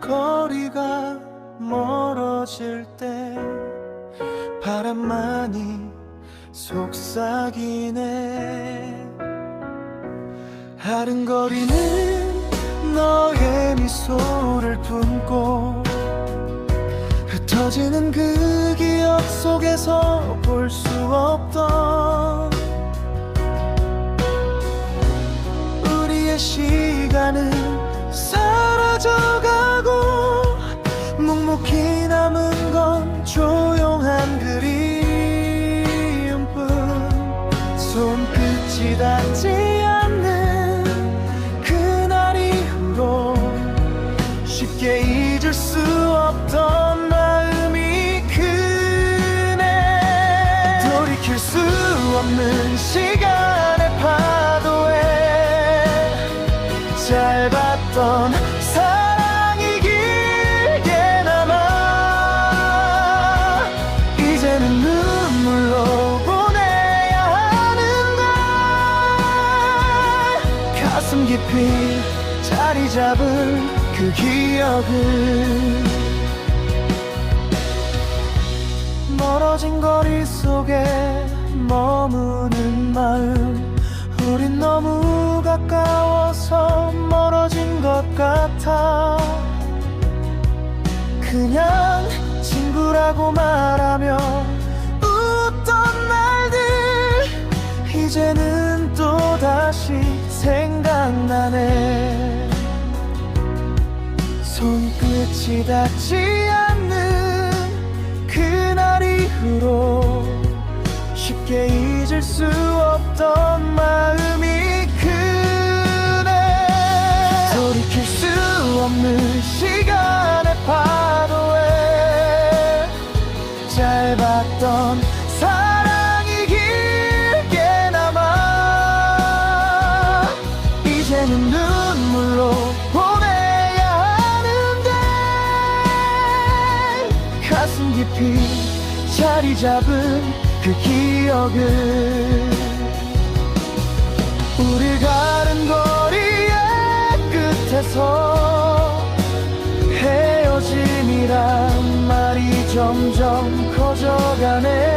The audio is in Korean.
거리가 멀어질 때 바람만이 속삭이네. 아른거리는 너의 미소를 품고 흩어지는 그 기억 속에서 볼 수 없던 짧았던 사랑이 길게 남아 이제는 눈물로 보내야 하는데 가슴 깊이 자리 잡은 그 기억을 멀어진 거리 속에 그냥 친구라고 말하며 웃던 날들 이제는 또다시 생각나네. 손끝이 닿지 않는 그날 이후로 쉽게 잊을 수 없던 마음이 크네 돌이킬 수 없는 눈물로 보내야 하는데 가슴 깊이 자리 잡은 그 기억을 우리 가는 거리의 끝에서 헤어짐이란 말이 점점 커져가네